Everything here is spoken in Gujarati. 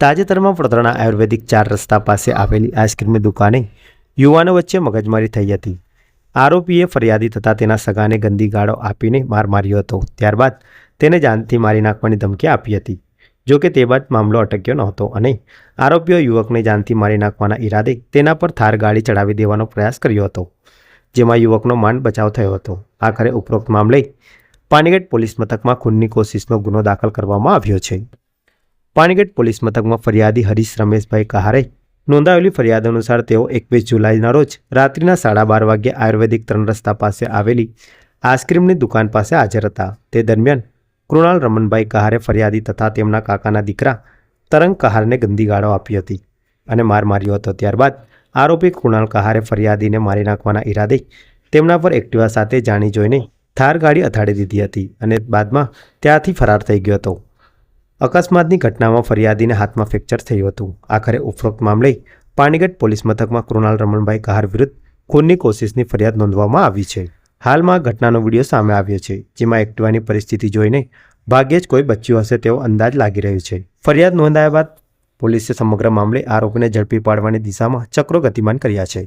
તાજેતરમાં વડોદરાના આયુર્વેદિક ચાર રસ્તા પાસે આવેલી આઈસ્ક્રીમની દુકાને યુવાનો વચ્ચે મગજમારી થઈ હતી. આરોપીએ ફરિયાદી થતાં તેના સગાને ગંદી ગાળો આપીને માર માર્યો હતો. ત્યારબાદ તેને જાનથી મારી નાખવાની ધમકી આપી હતી. જો કે તે બાદ મામલો અટક્યો નહોતો અને આરોપીઓ યુવકને જાનથી મારી નાખવાના ઈરાદે તેના પર થાર ગાડી ચડાવી દેવાનો પ્રયાસ કર્યો હતો, જેમાં યુવકનો માંડ બચાવ થયો હતો. આખરે ઉપરોક્ત મામલે પાનીગઢ પોલીસ મથકમાં ખૂનની કોશિશનો ગુનો દાખલ કરવામાં આવ્યો છે. પાણીગેટ પોલીસ મથકમાં ફરિયાદી હરીશ રમેશભાઈ કહારે નોંધાવેલી ફરિયાદ અનુસાર તેઓ એકવીસ જુલાઈના રોજ રાત્રિના સાડા બાર વાગ્યે આયુર્વેદિક ત્રણ રસ્તા પાસે આવેલી આઈસ્ક્રીમની દુકાન પાસે હાજર હતા. તે દરમિયાન કૃણાલ રમનભાઈ કહારે ફરિયાદી તથા તેમના કાકાના દીકરા તરંગ કહારને ગંદી ગાળો આપી હતી અને માર માર્યો હતો. ત્યારબાદ આરોપી કૃણાલ કહારે ફરિયાદીને મારી નાખવાના ઈરાદે તેમના પર એક્ટિવા સાથે જાણી જોઈને થાર ગાડી અથાડી દીધી હતી અને બાદમાં ત્યાંથી ફરાર થઈ ગયો હતો. અકસ્માતની ઘટનામાં ફરિયાદીને હાથમાં ફ્રેક્ચર થયું હતું. આખરે ઉપરોક્ત મામલે પાણીગઢ પોલીસ મથકમાં કૃણાલ રમણભાઈ કહાર વિરુદ્ધ ખૂનની કોશિશની ફરિયાદ નોંધવામાં આવી છે. હાલમાં ઘટનાનો વીડિયો સામે આવ્યો છે, જેમાં એક્ટિવાની પરિસ્થિતિ જોઈને ભાગ્યે જ કોઈ બચ્યું હશે તેવો અંદાજ લાગી રહ્યો છે. ફરિયાદ નોંધાયા બાદ પોલીસે સમગ્ર મામલે આરોપીને ઝડપી પાડવાની દિશામાં ચક્રો ગતિમાન કર્યા છે.